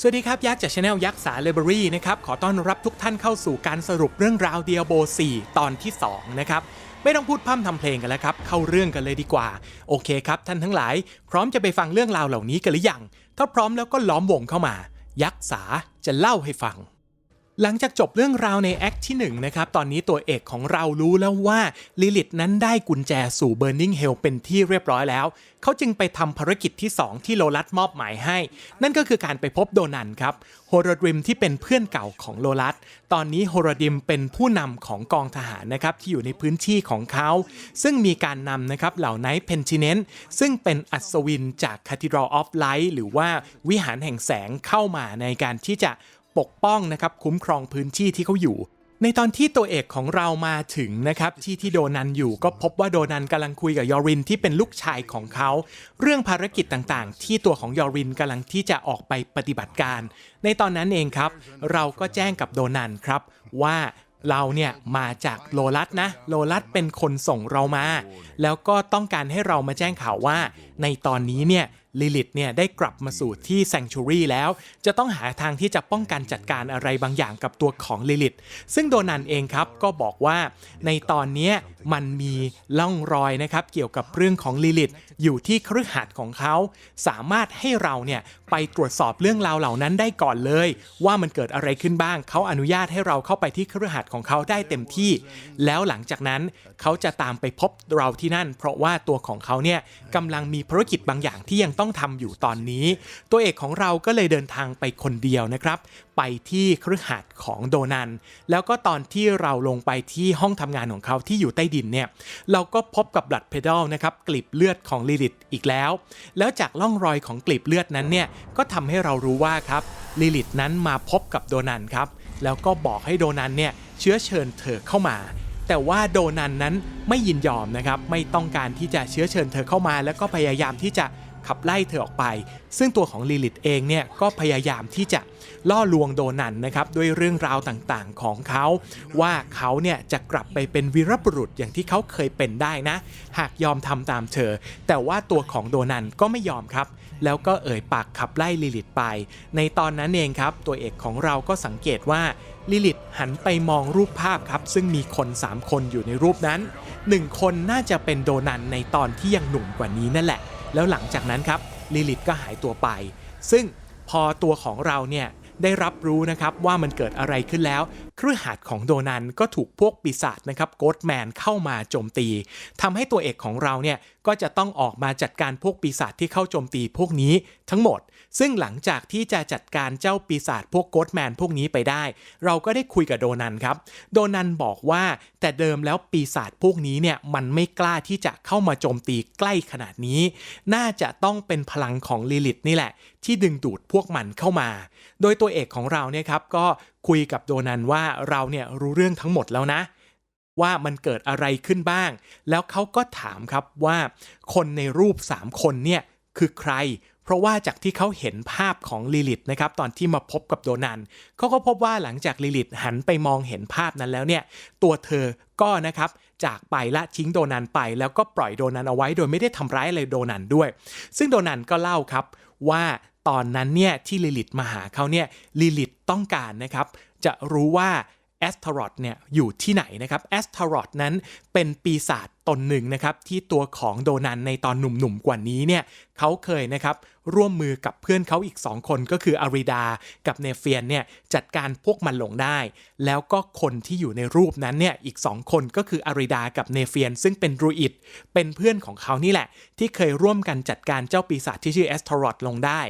สวัสดีครับ ยักษ์จากชาแนลยักษ์สาเลเบอรี่นะครับ ขอต้อนรับทุกท่านเข้าสู่การสรุปเรื่องราวเดียโบ 4 ตอนที่ 2 นะครับ ไม่ต้องพูดพร่ำทำเพลงกันแล้วครับ เข้าเรื่องกันเลยดีกว่า โอเคครับ ท่านทั้งหลาย พร้อมจะไปฟังเรื่องราวเหล่านี้กันหรือยัง ถ้าพร้อมแล้วก็ล้อมวงเข้ามา ยักษ์สาจะเล่าให้ฟัง หลังจากจบเรื่องราวในแอคที่1นะครับ ตอนนี้ตัวเอกของเรารู้แล้วว่าลิลิตนั้นได้กุญแจสู่ Burning Hell เป็นที่เรียบร้อยแล้ว เขาจึงไปทำภารกิจที่ 2 ที่โลลัสมอบหมายให้ นั่นก็คือการไปพบโดนันครับโฮโรดริมที่เป็นเพื่อนเก่าของโลลัส ตอนนี้โฮโรดิมเป็นผู้นำของกองทหารนะครับที่อยู่ในพื้นที่ของเขา ซึ่งมีการนำนะครับเหล่าไนท์เพนชิเนนซึ่งเป็นอัศวินจาก Cathedral of Light หรือว่าวิหารแห่งแสงเข้ามาในการที่จะ ปกป้องนะครับคุ้มครองพื้นที่ที่เขาอยู่ ในตอนที่ตัวเอกของเรามาถึงนะครับที่ที่โดนันอยู่ก็พบว่าโดนันกำลังคุยกับยอรินที่เป็นลูกชายของเขา เรื่องภารกิจต่างๆ ที่ตัวของยอรินกำลังที่จะออกไปปฏิบัติการ ในตอนนั้นเองครับ เราก็แจ้งกับโดนันครับว่าเราเนี่ยมาจากโลลัสนะโลลัสเป็นคนส่งเรามา แล้วก็ต้องการให้เรามาแจ้งข่าวว่า ในตอนนี้เนี่ย ลิลิตเนี่ยได้กลับมาสู่ที่แซงชูรี่แล้ว จะต้องหาทางที่จะป้องกันจัดการอะไรบางอย่างกับตัวของลิลิตซึ่งโดนันเองครับก็บอกว่าในตอนนี้มันมีล่องรอยนะครับเกี่ยวกับเรื่องของลิลิตอยู่ที่คฤหาสน์ของเขา สามารถให้เราเนี่ยไปตรวจสอบเรื่องราวเหล่านั้นได้ก่อนเลย ว่ามันเกิดอะไรขึ้นบ้าง เขาอนุญาตให้เราเข้าไปที่คฤหาสน์ของเขาได้เต็มที่ แล้วหลังจากนั้นเขาจะตามไปพบเราที่นั่น เพราะว่าตัวของเขาเนี่ยกำลังมีภารกิจบางอย่างที่ยังต้ององทำอยู่ตอนนี้ ตัวเอกของเราก็เลยเดินทางไปคนเดียวนะครับ ไปที่คฤหาสน์ของโดนัน แล้วก็ตอนที่เราลงไปที่ห้องทำงานของเขาที่อยู่ใต้ดินเนี่ยเราก็พบกับบลัดเพด a ลนะครับกลีบเลือดของลิลิตอีกแล้ว แล้วจากร่องรอยของกลีบเลือดนั้นเนี่ยก็ทำให้เรารู้ว่าครับลิลิตนั้นมาพบกับโดนันครับแล้วก็บอกให้โดนันเนี่ยเชื้อเชิญเธอเข้ามา แต่ว่าโดนันนั้นไม่ยินยอมนะครับ ไม่ต้องการที่จะเชื้อเชิญเธอเข้ามา แล้วก็พยายามที่จะ ขับไล่เธอออกไป ซึ่งตัวของลิลิตเองเนี่ยก็พยายามที่จะล่อลวงโดนันนะครับด้วยเรื่องราวต่างๆของเขา ว่าเขาเนี่ยจะกลับไปเป็นวีรบุรุษอย่างที่เขาเคยเป็นได้นะ หากยอมทำตามเธอ แต่ว่าตัวของโดนันก็ไม่ยอมครับ แล้วก็เอ่ยปากขับไล่ลิลิตไป ในตอนนั้นเองครับ ตัวเอกของเราก็สังเกตว่าลิลิตหันไปมองรูปภาพครับ ซึ่งมีคน 3 คนอยู่ในรูปนั้น 1 คนน่าจะเป็นโดนันในตอนที่ยังหนุ่มกว่านี้นั่นแหละ แล้วหลังจากนั้นครับลิลิตก็หายตัวไป ซึ่งพอตัวของเราเนี่ยได้รับรู้นะครับว่ามันเกิดอะไรขึ้นแล้ว ครือหัดของโดนันก็ถูกพวกปีศาจนะครับโกดแมนเข้ามาโจมตีทำให้ตัวเอกของเราเนี่ยก็จะต้องออกมาจัดการพวกปีศาจที่เข้าโจมตีพวกนี้ทั้งหมด ซึ่งหลังจากที่จะจัดการเจ้าปีศาจพวกโกดแมนพวกนี้ไปได้ เราก็ได้คุยกับโดนันครับ โดนันบอกว่าแต่เดิมแล้วปีศาจพวกนี้เนี่ยมันไม่กล้าที่จะเข้ามาโจมตีใกล้ขนาดนี้ น่าจะต้องเป็นพลังของลิลิตนี่แหละ ที่ดึงดูดพวกมันเข้ามา โดยตัวเอกของเราเนี่ยครับก็คุยกับโดนันว่าเราเนี่ยรู้เรื่องทั้งหมดแล้วนะ ว่ามันเกิดอะไรขึ้นบ้าง แล้วเขาก็ถามครับว่าคนในรูป 3 คนเนี่ยคือใคร เพราะว่าจากที่เขาเห็นภาพของลิลิตนะครับตอนที่มาพบกับโดนันเขาก็พบว่าหลังจากลิลิตหันไปมองเห็นภาพนั้นแล้วเนี่ยตัวเธอก็นะครับจากไปละทิ้งโดนันไป แล้วก็ปล่อยโดนันเอาไว้โดยไม่ได้ทำร้ายอะไรโดนันด้วย ซึ่งโดนันก็เล่าครับว่า ตอนนั้นเนี่ยที่ลิลิตมาหาเขาเนี่ยลิลิตต้องการนะครับจะรู้ว่าแอสทารอดเนี่ยอยู่ที่ไหนนะครับแอสทารอดนั้นเป็นปีศาจ ตนหนึ่งนะครับที่ตัวของโดนันในตอนหนุ่มๆกว่านี้เนี่ยเขาเคยนะครับร่วมมือกับเพื่อนเขาอีก 2 คนก็คืออาริดากับเนเฟียนเนี่ยจัดการพวกมันลงได้ แล้วก็คนที่อยู่ในรูปนั้นเนี่ยอีก 2 คนก็คืออาริดากับเนเฟียน ซึ่งเป็นรูอิดเป็นเพื่อนของเขานี่แหละ ที่เคยร่วมกันจัดการเจ้าปีศาจที่ชื่อแอสทรอดลงได้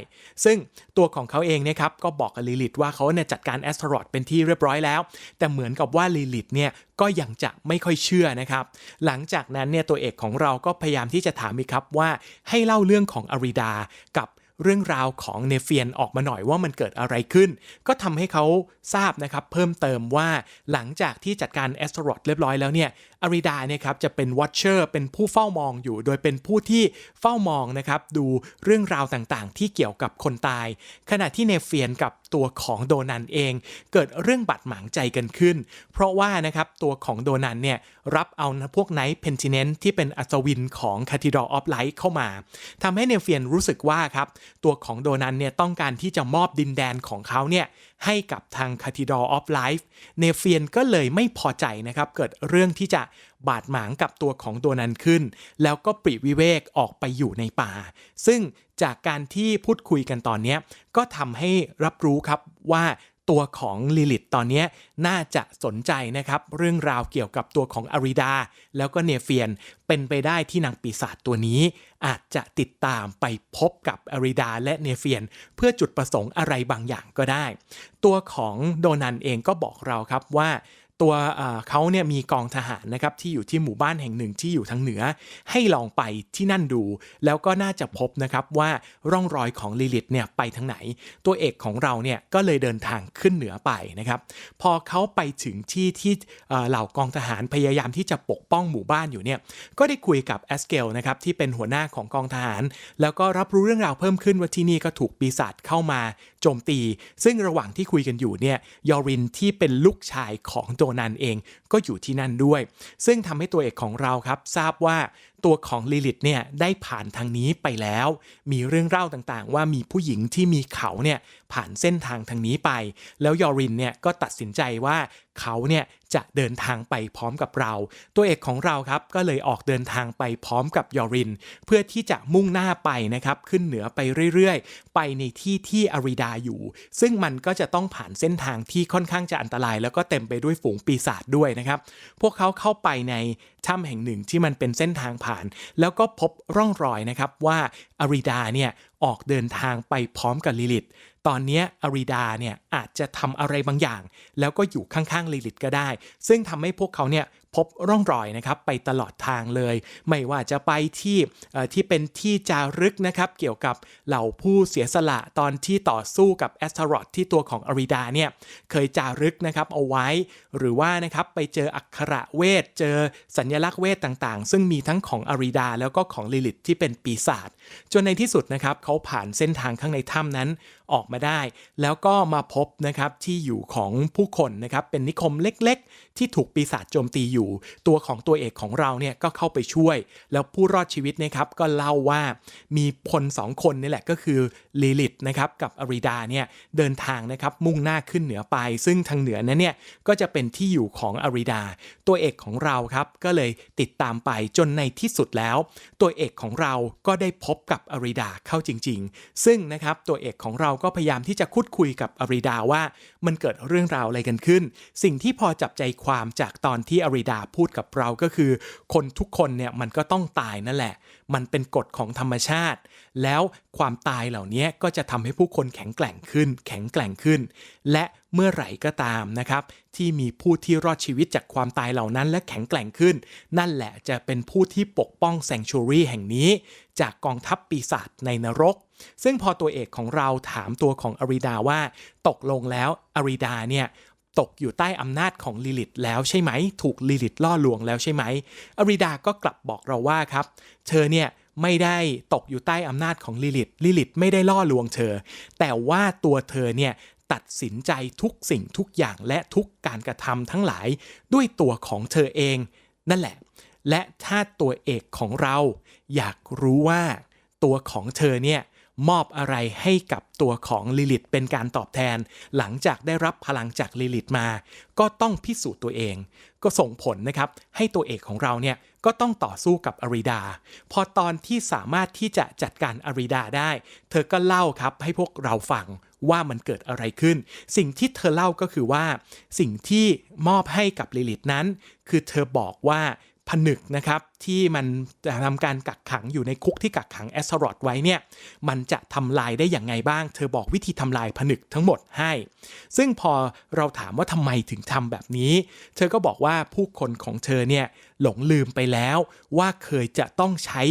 ซึ่งตัวของเขาเองเนี่ยครับก็บอกกับลิลิตว่าเขาเนี่ยจัดการแอสทรอดเป็นที่เรียบร้อยแล้ว แต่เหมือนกับว่าลิลิตเนี่ย ก็ยังจะไม่ค่อยเชื่อนะครับ หลังจากนั้นเนี่ยตัวเอกของเราก็พยายามที่จะถามอีกครับว่าให้เล่าเรื่องของอาริดากับเรื่องราวของเนเฟียนออกมาหน่อยว่ามันเกิดอะไรขึ้น ก็ทำให้เขาทราบนะครับ เพิ่มเติมว่าหลังจากที่จัดการแอสโตรดเรียบร้อยแล้วเนี่ยอาริดาเนี่ยครับจะเป็นวอชเชอร์เป็นผู้เฝ้ามองอยู่ โดยเป็นผู้ที่เฝ้ามองนะครับดูเรื่องราวต่างๆ ที่เกี่ยวกับคนตาย ขณะที่เนเฟียนกับตัวของโดนันเอง เกิดเรื่องบาดหมางใจกันขึ้น เพราะว่านะครับตัวของโดนันเนี่ยรับเอาพวกไนท์เพนทิเนนที่เป็นอัศวินของคาทิดอออฟไลท์เข้ามาทำให้เนเฟียนรู้สึกว่าครับตัวของโดนันเนี่ยต้องการที่จะมอบดินแดนของเขาเนี่ย ให้กับทาง Cathedral of Life เนเฟียนก็เลยไม่พอใจนะครับ เกิดเรื่องที่จะบาดหมางกับตัวของตัวนันขึ้น แล้วก็ปริวิเวกออกไปอยู่ในป่า ซึ่งจากการที่พูดคุยกันตอนนี้ก็ทำให้รับรู้ครับว่า ตัวของลิลิตตอนนี้น่าจะสนใจนะครับเรื่องราวเกี่ยวกับตัวของอาริดา แล้วก็เนเฟียนเป็นไปได้ที่นางปีศาจตัวนี้ อาจจะติดตามไปพบกับอาริดาและเนเฟียน เพื่อจุดประสงค์อะไรบางอย่างก็ได้ ตัวของโดนันเองก็บอกเราครับว่า ตัวเขาเนี่ยมีกองทหารนะครับที่อยู่ที่หมู่บ้านแห่งหนึ่งที่อยู่ทางเหนือ ให้ลองไปที่นั่นดู แล้วก็น่าจะพบนะครับว่าร่องรอยของลิลิตเนี่ยไปทางไหน ตัวเอกของเราเนี่ยก็เลยเดินทางขึ้นเหนือไปนะครับพอเขาไปถึงที่ที่เหล่ากองทหารพยายามที่จะปกป้องหมู่บ้านอยู่เนี่ยก็ได้คุยกับแอสเกลนะครับที่เป็นหัวหน้าของกองทหาร แล้วก็รับรู้เรื่องราวเพิ่มขึ้นว่าที่นี่ก็ถูกปีศาจเข้ามาโจมตี ซึ่งระหว่างที่คุยกันอยู่เนี่ยยอรินที่เป็นลูกชายของโดนันเองก็อยู่ที่นั่นด้วย ซึ่งทำให้ตัวเอกของเราครับทราบว่า ตัวของลิลิตเนี่ยได้ผ่านทางนี้ไปแล้ว มีเรื่องเล่าต่างๆ ว่ามีผู้หญิงที่มีเขาเนี่ยผ่านเส้นทางทางนี้ไป แล้วยอรินเนี่ยก็ตัดสินใจว่าเขาเนี่ยจะเดินทางไปพร้อมกับเรา ตัวเอกของเราครับก็เลยออกเดินทางไปพร้อมกับยอริน เพื่อที่จะมุ่งหน้าไปนะครับขึ้นเหนือไปเรื่อยๆ ไปในที่ที่อาริดาอยู่ ซึ่งมันก็จะต้องผ่านเส้นทางที่ค่อนข้างจะอันตราย แล้วก็เต็มไปด้วยฝูงปีศาจด้วยนะครับ พวกเขาเข้าไปในถ้ำแห่งหนึ่งที่มันเป็นเส้นทางผ่านแล้วก็พบร่องรอยนะครับว่าอาริดาเนี่ยออกเดินทางไปพร้อมกับลิลิตตอนนี้อาริดาเนี่ยอาจจะทำอะไรบางอย่าง แล้วก็อยู่ข้างๆลิลิตก็ได้ ซึ่งทำให้พวกเขาเนี่ยพบร่องรอยนะครับไปตลอดทางเลย ไม่ว่าจะไปที่ที่เป็นที่จารึกนะครับเกี่ยวกับเหล่าผู้เสียสละตอนที่ต่อสู้กับแอสทารอดที่ตัวของอาริดาเนี่ยเคยจารึกนะครับเอาไว้ หรือว่านะครับไปเจออักขระเวท เจอสัญลักษณ์เวทต่างๆ ซึ่งมีทั้งของอาริดาแล้วก็ของลิลิตที่เป็นปีศาจจนในที่สุดนะครับเขาผ่านเส้นทางข้างในถ้ำนั้นออกมาได้ แล้วก็มาพบนะครับที่อยู่ของผู้คนนะครับเป็นนิคมเล็กๆ ที่ถูกปีศาจโจมตีอยู่ตัวของตัวเอกของเราเนี่ยก็เข้าไปช่วย แล้วผู้รอดชีวิตนะครับก็เล่าว่ามีคนสองคนนี่แหละก็คือลิลิตนะครับกับอาริดาเนี่ยเดินทางนะครับมุ่งหน้าขึ้นเหนือไป ซึ่งทางเหนือนั้นเนี่ยก็จะเป็นที่อยู่ของอาริดา ตัวเอกของเราครับก็เลยติดตามไปจนในที่สุดแล้ว ตัวเอกของเราก็ได้พบกับอาริดาเข้าจริง ๆ ซึ่งนะครับตัวเอกของเราก็พยายามที่จะคุดคุยกับอาริดาว่า มันเกิดเรื่องราวอะไรกันขึ้น สิ่งที่พอจับใจความจากตอนที่อาริดาพูดกับเราก็คือ คนทุกคนเนี่ยมันก็ต้องตายนั่นแหละ มันเป็นกฎของธรรมชาติ แล้วความตายเหล่านี้ก็จะทำให้ผู้คนแข็งแกร่งขึ้น แข็งแกร่งขึ้น และเมื่อไหร่ก็ตามนะครับ ที่มีผู้ที่รอดชีวิตจากความตายเหล่านั้นและแข็งแกร่งขึ้น นั่นแหละจะเป็นผู้ที่ปกป้องแซงชูรี่แห่งนี้ จากกองทัพปีศาจในนรก ซึ่งพอตัวเอกของเราถามตัวของอาริดาว่า ตกลงแล้วอาริดาเนี่ย ตกอยู่ใต้อำนาจของลิลิตแล้วใช่ไหม ถูกลิลิตล่อลวงแล้วใช่ไหม อริดาก็กลับบอกเราว่าครับ เธอเนี่ยไม่ได้ตกอยู่ใต้อำนาจของลิลิต ลิลิตไม่ได้ล่อลวงเธอ แต่ว่าตัวเธอเนี่ยตัดสินใจทุกสิ่งทุกอย่างและทุกการกระทำทั้งหลายด้วยตัวของเธอเอง นั่นแหละ และถ้าตัวเอกของเรา อยากรู้ว่าตัวของเธอเนี่ย มอบอะไรให้กับตัวของลิลิตเป็นการตอบแทน หลังจากได้รับพลังจากลิลิตมา ก็ต้องพิสูจน์ตัวเอง ก็ส่งผลนะครับให้ตัวเอกของเราเนี่ยก็ต้องต่อสู้กับอาริดา พอตอนที่สามารถที่จะจัดการอาริดาได้ เธอก็เล่าครับให้พวกเราฟังว่ามันเกิดอะไรขึ้น สิ่งที่เธอเล่าก็คือว่า สิ่งที่มอบให้กับลิลิตนั้น คือเธอบอกว่า ผนึกนะครับที่มันจะทำการกักขังอยู่ในคุกที่กักขังแอสรอดไว้เนี่ยมันจะทำลายได้อย่างไงบ้าง เธอบอกวิธีทำลายผนึกทั้งหมดให้ ซึ่งพอเราถามว่าทำไมถึงทำแบบนี้ เธอก็บอกว่าผู้คนของเธอเนี่ยหลงลืมไปแล้ว ว่าเคยจะต้องใช้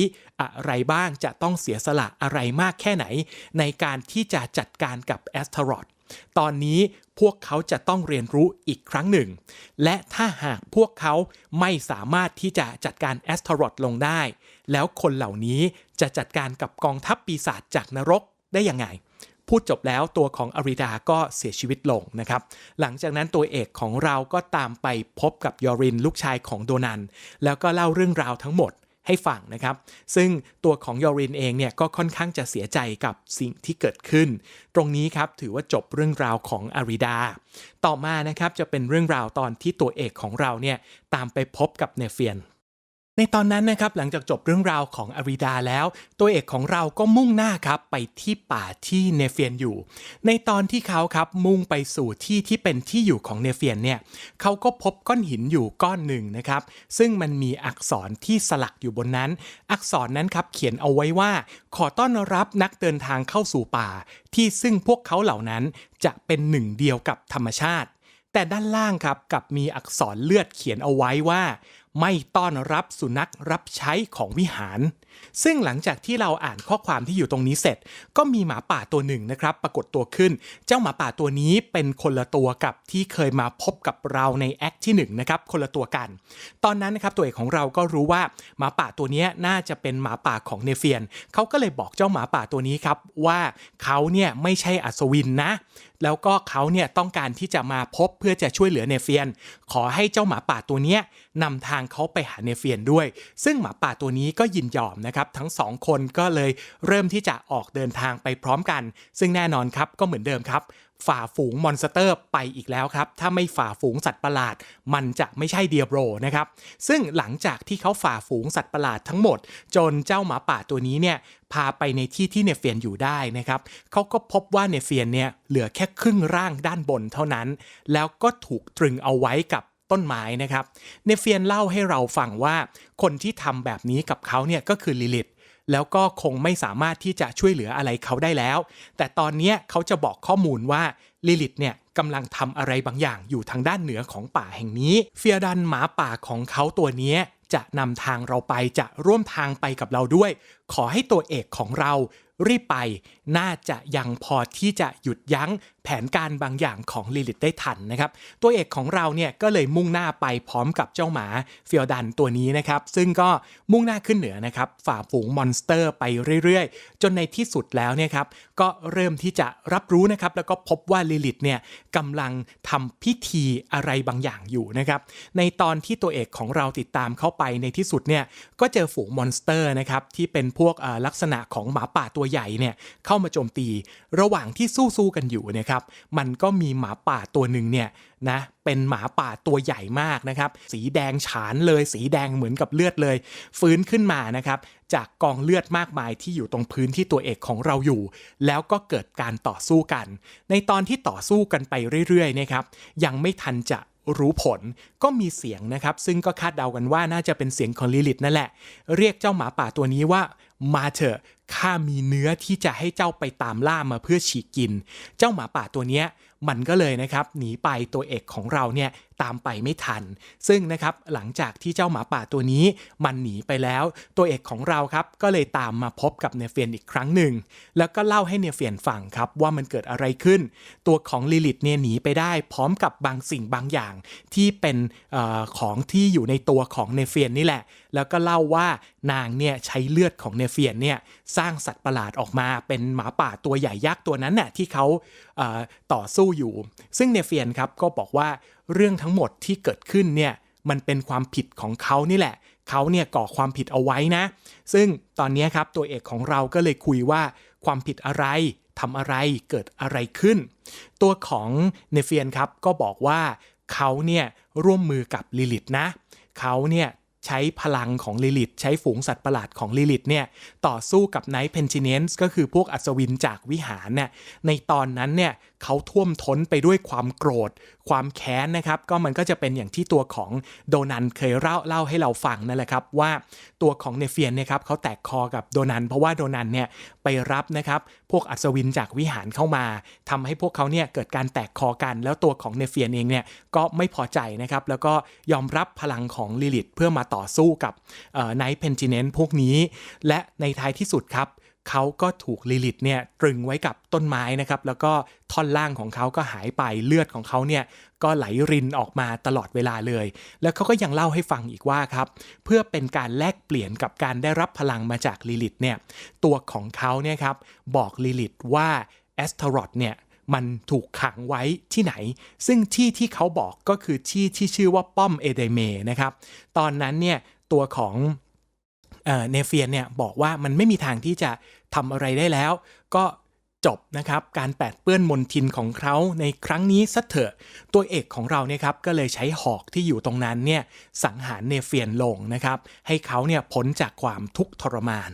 อะไรบ้างจะต้องเสียสละอะไรมากแค่ไหน ในการที่จะจัดการกับแอสทรอด ตอนนี้พวกเขาจะต้องเรียนรู้อีกครั้งหนึ่ง และถ้าหากพวกเขาไม่สามารถที่จะจัดการแอสทรอดลงได้ แล้วคนเหล่านี้จะจัดการกับกองทัพปีศาจจากนรกได้ยังไง พูดจบแล้วตัวของอาริดาก็เสียชีวิตลงนะครับ หลังจากนั้นตัวเอกของเราก็ตามไปพบกับยอรินลูกชายของโดนัน แล้วก็เล่าเรื่องราวทั้งหมด ให้ฟังนะครับ ซึ่งตัวของยอรินเองเนี่ยก็ค่อนข้างจะเสียใจกับสิ่งที่เกิดขึ้น ตรงนี้ครับถือว่าจบเรื่องราวของอาริดา ต่อมานะครับจะเป็นเรื่องราวตอนที่ตัวเอกของเราเนี่ยตามไปพบกับเนเฟียน ในตอนนั้นนะครับหลังจากจบเรื่องราวของอาริดาแล้ว ตัวเอกของเราก็มุ่งหน้าครับไปที่ป่าที่เนเฟียนอยู่ ในตอนที่เขาครับมุ่งไปสู่ที่ที่เป็นที่อยู่ของเนเฟียนเนี่ยเขาก็พบก้อนหินอยู่ก้อนหนึ่งนะครับ ซึ่งมันมีอักษรที่สลักอยู่บนนั้น อักษรนั้นครับเขียนเอาไว้ว่า ขอต้อนรับนักเดินทางเข้าสู่ป่า ที่ซึ่งพวกเขาเหล่านั้นจะเป็นหนึ่งเดียวกับธรรมชาติ แต่ด้านล่างครับกับมีอักษรเลือดเขียนเอาไว้ว่าไม่ต้อนรับสุนัขรับใช้ของวิหาร ซึ่งหลังจากที่เราอ่านข้อความที่อยู่ตรงนี้เสร็จ ก็มีหมาป่าตัวหนึ่งนะครับ ปรากฏตัวขึ้น เจ้าหมาป่าตัวนี้เป็นคนละตัวกับที่เคยมาพบกับเราในแอคที่1นะครับคนละตัวกัน ตอนนั้นนะครับตัวเอกของเราก็รู้ว่าหมาป่าตัวนี้น่าจะเป็นหมาป่าของเนเฟียนเขาก็เลยบอกเจ้าหมาป่าตัวนี้ครับว่าเขาเนี่ยไม่ใช่อัศวินนะ แล้วก็เขาเนี่ยต้องการที่จะมาพบเพื่อจะช่วยเหลือเนเฟียน ขอให้เจ้าหมาป่าตัวนี้นำทางเขาไปหาเนเฟียนด้วย ซึ่งหมาป่าตัวนี้ก็ยินยอมนะครับทั้งสองคนก็เลยเริ่มที่จะออกเดินทางไปพร้อมกัน ซึ่งแน่นอนครับก็เหมือนเดิมครับฝ่าฝูงมอนสเตอร์ไปอีกแล้วครับ ถ้าไม่ฝ่าฝูงสัตว์ประหลาด มันจะไม่ใช่เดียโบรนะครับ ซึ่งหลังจากที่เขาฝ่าฝูงสัตว์ประหลาดทั้งหมด จนเจ้าหมาป่าตัวนี้เนี่ยพาไปในที่ที่เนเฟียนอยู่ได้นะครับเขาก็พบว่าเนเฟียนเนี่ยเหลือแค่ครึ่งร่างด้านบนเท่านั้น แล้วก็ถูกตรึงเอาไว้กับ ต้นไม้นะครับ เนเฟียนเล่าให้เราฟังว่า คนที่ทำแบบนี้กับเขาเนี่ยก็คือลิลิตแล้วก็คงไม่สามารถที่จะช่วยเหลืออะไรเขาได้แล้ว แต่ตอนนี้เขาจะบอกข้อมูลว่าลิลิตเนี่ยกำลังทำอะไรบางอย่างอยู่ทางด้านเหนือของป่าแห่งนี้ เฟียดันหมาป่าของเขาตัวนี้จะนำทางเราไปจะร่วมทางไปกับเราด้วย ขอให้ตัวเอกของเรา รีบไปน่าจะยังพอที่จะหยุดยั้งแผนการบางอย่างของลิลิตได้ทันนะครับ ตัวเอกของเราเนี่ยก็เลยมุ่งหน้าไปพร้อมกับเจ้าหมาเฟียดันตัวนี้นะครับ ซึ่งก็มุ่งหน้าขึ้นเหนือนะครับฝ่าฝูงมอนสเตอร์ไปเรื่อยๆ จนในที่สุดแล้วเนี่ยครับก็เริ่มที่จะรับรู้นะครับแล้วก็พบว่าลิลิตเนี่ยกำลังทำพิธีอะไรบางอย่างอยู่นะครับในตอนที่ตัวเอกของเราติดตามเข้าไปในที่สุดเนี่ยก็เจอฝูงมอนสเตอร์นะครับที่เป็นพวกลักษณะของหมาป่าตัวใหญ่เนี่ยเข้ามาโจมตี ระหว่างที่สู้ๆกันอยู่นะครับมันก็มีหมาป่าตัวหนึ่งเนี่ยนะเป็นหมาป่าตัวใหญ่มากนะครับสีแดงฉานเลย สีแดงเหมือนกับเลือดเลย ฟื้นขึ้นมานะครับจากกองเลือดมากมายที่อยู่ตรงพื้นที่ตัวเอกของเราอยู่ แล้วก็เกิดการต่อสู้กัน ในตอนที่ต่อสู้กันไปเรื่อยๆนะครับยังไม่ทันจะ รู้ผลก็มีเสียงนะครับ ซึ่งก็คาดเดากันว่าน่าจะเป็นเสียงของลิลิตนั่นแหละ เรียกเจ้าหมาป่าตัวนี้ว่ามาเถอะข้ามีเนื้อที่จะให้เจ้าไปตามล่ามาเพื่อฉีกกิน เจ้าหมาป่าตัวเนี้ยมันก็เลยนะครับหนีไปตัวเอกของเราเนี่ย ตามไปไม่ทัน ซึ่งนะครับหลังจากที่เจ้าหมาป่าตัวนี้มันหนีไปแล้ว ตัวเอกของเราครับก็เลยตามมาพบกับเนเฟียนอีกครั้งหนึ่ง แล้วก็เล่าให้เนเฟียนฟังครับว่ามันเกิดอะไรขึ้น ตัวของลิลิตเนี่ยหนีไปได้พร้อมกับบางสิ่งบางอย่างที่เป็นออของที่อยู่ในตัวของเนเฟียนนี่แหละ แล้วก็เล่าว่านางเนี่ยใช้เลือดของเนเฟียนเนี่ยสร้างสัตว์ประหลาดออกมาเป็นหมาป่าตัวใหญ่ยักษ์ตัวนั้นน่ะที่เขาต่อสู้อยู่ ซึ่งเนเฟียนครับก็บอกว่า เรื่องทั้งหมดที่เกิดขึ้นเนี่ยมันเป็นความผิดของเขานี่แหละ เขาเนี่ยก่อความผิดเอาไว้นะ ซึ่งตอนนี้ครับตัวเอกของเราก็เลยคุยว่าความผิดอะไรทำอะไรเกิดอะไรขึ้น ตัวของเนเฟียนครับก็บอกว่าเขาเนี่ยร่วมมือกับลิลิตนะ เขาเนี่ย ใช้พลังของลิลิตใช้ฝูงสัตว์ประหลาดของลิลิตเนี่ยต่อสู้กับไนท์เพนจิเนนส์ก็คือพวกอัศวินจากวิหารเนี่ยในตอนนั้นเนี่ยเขาท่วมท้นไปด้วยความโกรธ ความแค้นนะครับก็มันก็จะเป็นอย่างที่ตัวของโดนันเคยเล่าเล่าให้เราฟังนั่นแหละครับว่าตัวของเนเฟียนเนี่ยครับเขาแตกคอกับโดนันเพราะว่าโดนันเนี่ยไปรับนะครับพวกอัศวินจากวิหารเข้ามาทำให้พวกเขาเนี่ยเกิดการแตกคอกัน แล้วตัวของเนเฟียนเองเนี่ยก็ไม่พอใจนะครับแล้วก็ยอมรับพลังของลิลิตเพื่อมาต่อสู้กับไนท์เพนจิเนนพวกนี้ และในท้ายที่สุดครับเขาก็ถูกลิลิตเนี่ยตรึงไว้กับต้นไม้นะครับ แล้วก็ท่อนล่างของเขาก็หายไปเลือดของเขาเนี่ยก็ไหลรินออกมาตลอดเวลาเลย แล้วเขาก็ยังเล่าให้ฟังอีกว่าครับ เพื่อเป็นการแลกเปลี่ยนกับการได้รับพลังมาจากลิลิตเนี่ยตัวของเขาเนี่ยครับบอกลิลิตว่าแอสเทรอดเนี่ย มันถูกขังไว้ที่ไหน ซึ่งที่ที่เขาบอกก็คือที่ที่ชื่อว่าป้อมเอเดเมนะครับ ตอนนั้นเนี่ยตัวของเนเฟียนเนี่ยบอกว่ามันไม่มีทางที่จะทำอะไรได้แล้ว ก็ จบนะครับการแปดเปื้อนมนทินของเขาในครั้งนี้ซะเถอะ ตัวเอกของเราเนี่ยครับก็เลยใช้หอกที่อยู่ตรงนั้นเนี่ยสังหารเนเฟียนลงนะครับให้เขาเนี่ยพ้นจากความทุกข์ทรมาน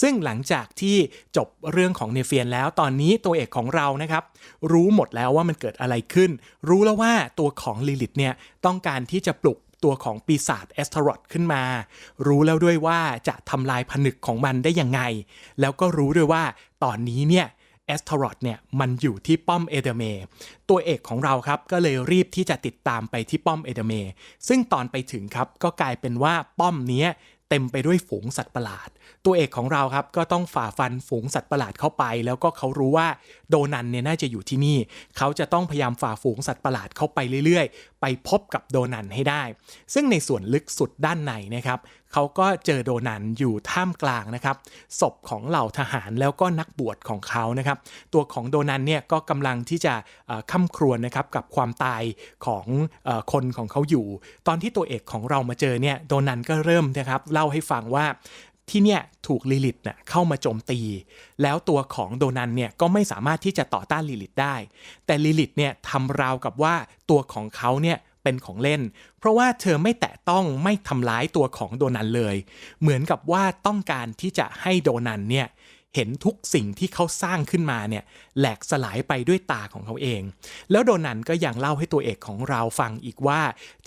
ซึ่งหลังจากที่จบเรื่องของเนเฟียนแล้วตอนนี้ตัวเอกของเรานะครับรู้หมดแล้วว่ามันเกิดอะไรขึ้น รู้แล้วว่าตัวของลิลิตเนี่ยต้องการที่จะปลุกตัวของปีศาจแอสเทรอดขึ้นมา รู้แล้วด้วยว่าจะทำลายผนึกของมันได้ยังไง แล้วก็รู้ด้วยว่าตอนนี้เนี่ย แอสทรอดเนี่ยมันอยู่ที่ป้อมเอเดเมตัวเอกของเราครับก็เลยรีบที่จะติดตามไปที่ป้อมเอเดเมซึ่งตอนไปถึงครับก็กลายเป็นว่าป้อมนี้เต็มไปด้วยฝูงสัตว์ประหลาด ตัวเอกของเราครับก็ต้องฝ่าฟันฝูงสัตว์ประหลาดเข้าไป แล้วก็เขารู้ว่าโดนันเนี่ยน่าจะอยู่ที่นี่ เขาจะต้องพยายามฝ่าฝูงสัตว์ประหลาดเข้าไปเรื่อยๆไปพบกับโดนันให้ได้ ซึ่งในส่วนลึกสุดด้านในนะครับเขาก็เจอโดนันอยู่ท่ามกลางนะครับศพของเหล่าทหารแล้วก็นักบวชของเขานะครับตัวของโดนันเนี่ยก็กำลังที่จะค่ำครวญนะครับกับความตายของอคนของเขาอยู่ ตอนที่ตัวเอกของเรามาเจอเนี่ยโดนันก็เริ่มนะครับเล่าให้ฟังว่า ที่เนี่ยถูกลิลิตเน่ยเข้ามาโจมตี แล้วตัวของโดนันเนี่ยก็ไม่สามารถที่จะต่อต้านลิลิตได้ แต่ลิลิตเนี่ยทำราวกับว่าตัวของเขาเนี่ยเป็นของเล่น เพราะว่าเธอไม่แตะต้องไม่ทำร้ายตัวของโดนันเลย เหมือนกับว่าต้องการที่จะให้โดนันเนี่ย เห็นทุกสิ่งที่เขาสร้างขึ้นมาเนี่ยแหลกสลายไปด้วยตาของเขาเอง แล้วโดนันก็ยังเล่าให้ตัวเอกของเราฟังอีกว่า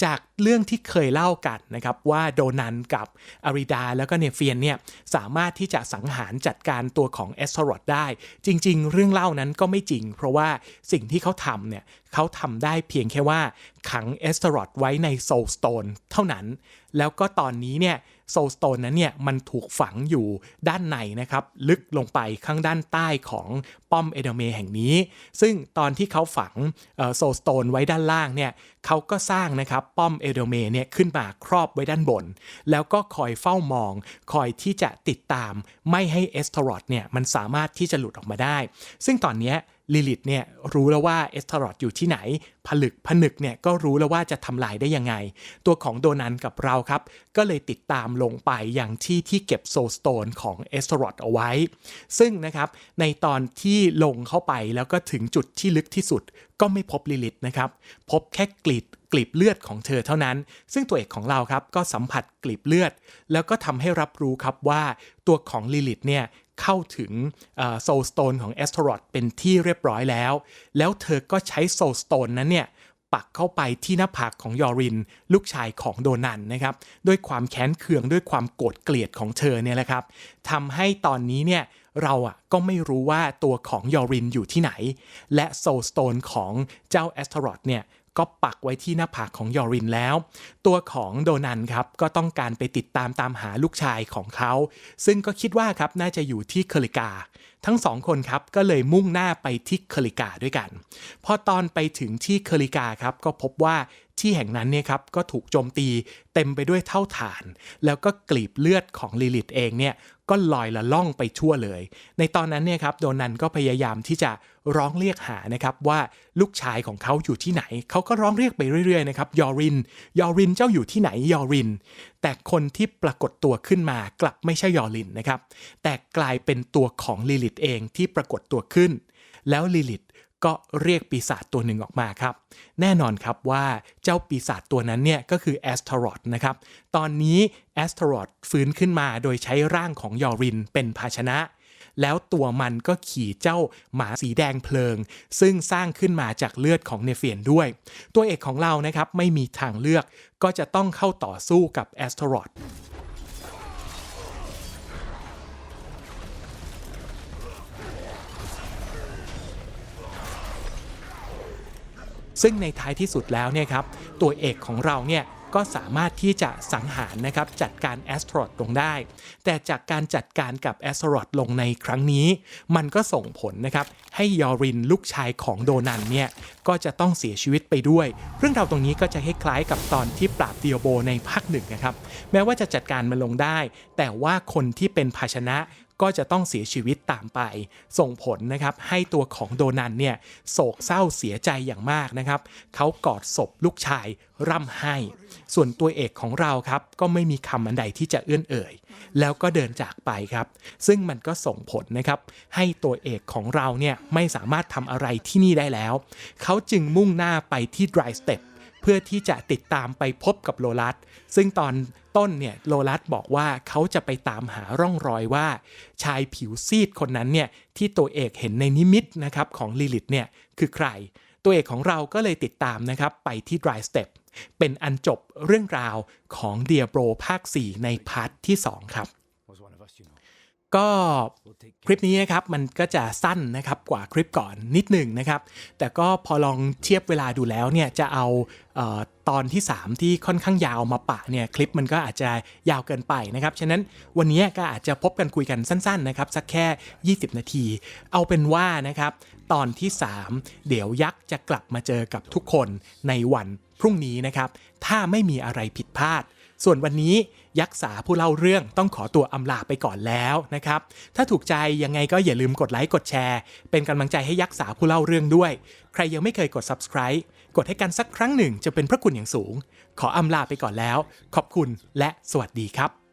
จากเรื่องที่เคยเล่ากันนะครับว่าโดนันกับอาริดาแล้วก็เนเฟียนเนี่ยสามารถที่จะสังหารจัดการตัวของเอสโรดได้ จริง ๆ เรื่องเล่านั้นก็ไม่จริง เพราะว่าสิ่งที่เขาทำเนี่ยเขาทำได้เพียงแค่ว่าขังเอสโรดไว้ในโซลสโตนเท่านั้น แล้วก็ตอนนี้เนี่ย โซลสโตนนั้นเนี่ยมันถูกฝังอยู่ด้านในนะครับลึกลงไปข้างด้านใต้ของป้อมเอเดเมแห่งนี้ ซึ่งตอนที่เขาฝังโซลสโตนไว้ด้านล่างเนี่ยเขาก็สร้างนะครับป้อมเอเดเมเนี่ยขึ้นมาครอบไว้ด้านบน แล้วก็คอยเฝ้ามอง คอยที่จะติดตาม ไม่ให้เอสเทรอดเนี่ยมันสามารถที่จะหลุดออกมาได้ ซึ่งตอนนี้ ลิลิตเนี่ยรู้แล้วว่าเอสเทรอดอยู่ที่ไหน ผลึกผนึกเนี่ยก็รู้แล้วว่าจะทำลายได้ยังไง ตัวของโดนันกับเราครับ ก็เลยติดตามลงไปอย่างที่ที่เก็บโซลสโตนของเอสเทรอดเอาไว้ ซึ่งนะครับในตอนที่ลงเข้าไปแล้วก็ถึงจุดที่ลึกที่สุด ก็ไม่พบลิลิตนะครับ พบแค่กลีบกลีบเลือดของเธอเท่านั้น ซึ่งตัวเอกของเราครับก็สัมผัสกลีบเลือด แล้วก็ทำให้รับรู้ครับว่าตัวของลิลิตเนี่ย เข้าถึงโซลสโตนของแอสโทรอดเป็นที่เรียบร้อยแล้ว แล้วเธอก็ใช้โซลสโตนนั้นเนี่ยปักเข้าไปที่หน้าผากของยอริน ลูกชายของโดนันนะครับ ด้วยความแค้นเคืองด้วยความโกรธเกลียดของเธอเนี่ยแหละครับทำให้ตอนนี้เนี่ยเราอะก็ไม่รู้ว่าตัวของยอรินอยู่ที่ไหน และโซลสโตนของเจ้าแอสโทรอดเนี่ย ก็ปักไว้ที่หน้าผากของยอรินแล้ว ตัวของโดนันครับก็ต้องการไปติดตามตามหาลูกชายของเขา ซึ่งก็คิดว่าครับน่าจะอยู่ที่เคอริกา ทั้งสองคนครับก็เลยมุ่งหน้าไปที่เคอริกาด้วยกัน พอตอนไปถึงที่เคอริกาครับก็พบว่าที่แห่งนั้นเนี่ยครับก็ถูกโจมตีเต็มไปด้วยเท่าฐาน แล้วก็กลีบเลือดของลิลิตเองเนี่ยก็ลอยละล่องไปทั่วเลย ในตอนนั้นเนี่ยครับโดนันก็พยายามที่จะ ร้องเรียกหานะครับว่าลูกชายของเขาอยู่ที่ไหน เขาก็ร้องเรียกไปเรื่อยๆนะครับยอริน ยอรินเจ้าอยู่ที่ไหนยอริน แต่คนที่ปรากฏตัวขึ้นมากลับไม่ใช่ยอรินนะครับ แต่กลายเป็นตัวของลิลิตเองที่ปรากฏตัวขึ้น แล้วลิลิตก็เรียกปีศาจตัวหนึ่งออกมาครับ แน่นอนครับว่าเจ้าปีศาจตัวนั้นเนี่ยก็คือแอสทรอดนะครับ ตอนนี้แอสทรอดฟื้นขึ้นมาโดยใช้ร่างของยอรินเป็นภาชนะ แล้วตัวมันก็ขี่เจ้าหมาสีแดงเพลิง ซึ่งสร้างขึ้นมาจากเลือดของเนเฟียนด้วย ตัวเอกของเรานะครับไม่มีทางเลือกก็จะต้องเข้าต่อสู้กับแอสโทรอดซึ่งในท้ายที่สุดแล้วเนี่ยครับตัวเอกของเราเนี่ย ก็สามารถที่จะสังหารนะครับจัดการแอสโทรดลงได้ แต่จากการจัดการกับแอสโทรดลงในครั้งนี้ มันก็ส่งผลนะครับให้ยอรินลูกชายของโดนันเนี่ยก็จะต้องเสียชีวิตไปด้วย เรื่องราวตรงนี้ก็จะคล้ายๆกับตอนที่ปราบเดียโบในภาคหนึ่งนะครับแม้ว่าจะจัดการมันลงได้ แต่ว่าคนที่เป็นภาชนะ ก็จะต้องเสียชีวิตตามไป ส่งผลนะครับให้ตัวของโดนันเนี่ยโศกเศร้าเสียใจอย่างมากนะครับเขากอดศพลูกชายร่ำไห้ ส่วนตัวเอกของเราครับก็ไม่มีคำอันใดที่จะเอื้อนเอ่ย แล้วก็เดินจากไปครับ ซึ่งมันก็ส่งผลนะครับให้ตัวเอกของเราเนี่ยไม่สามารถทำอะไรที่นี่ได้แล้ว เขาจึงมุ่งหน้าไปที่ Dry Step เพื่อที่จะติดตามไปพบกับโลลัสซึ่งตอนต้นเนี่ยโลลัสบอกว่าเขาจะไปตามหาร่องรอยว่า ชายผิวซีดคนนั้นเนี่ยที่ตัวเอกเห็นในนิมิตนะครับของลิลิตเนี่ยคือใคร ตัวเอกของเราก็เลยติดตามนะครับไปที่ Dry Step เป็นอันจบเรื่องราวของเดียโบรภาค 4 ในพาร์ทที่ 2 ครับ ก็คลิปนี้นะครับมันก็จะสั้นนะครับกว่าคลิปก่อนนิดหนึ่งนะครับ แต่ก็พอลองเทียบเวลาดูแล้วเนี่ยจะเอาเออตอนที่ 3 ที่ค่อนข้างยาวมาปะเนี่ยคลิปมันก็อาจจะยาวเกินไปนะครับ ฉะนั้นวันนี้ก็อาจจะพบกันคุยกันสั้นๆนะครับสักแค่ 20 นาที เอาเป็นว่านะครับตอนที่ 3 เดี๋ยวยักษ์จะกลับมาเจอกับทุกคนในวันพรุ่งนี้นะครับถ้าไม่มีอะไรผิดพลาด ส่วนวันนี้ยักษ์สาผู้เล่าเรื่องต้องขอตัวอำลาไปก่อนแล้วนะครับ ถ้าถูกใจยังไงก็อย่าลืมกดไลค์กดแชร์ เป็นกำลังใจให้ยักษ์สาผู้เล่าเรื่องด้วย ใครยังไม่เคยกด subscribe กดให้กันสักครั้งหนึ่งจะเป็นพระคุณอย่างสูง ขออำลาไปก่อนแล้ว ขอบคุณและสวัสดีครับ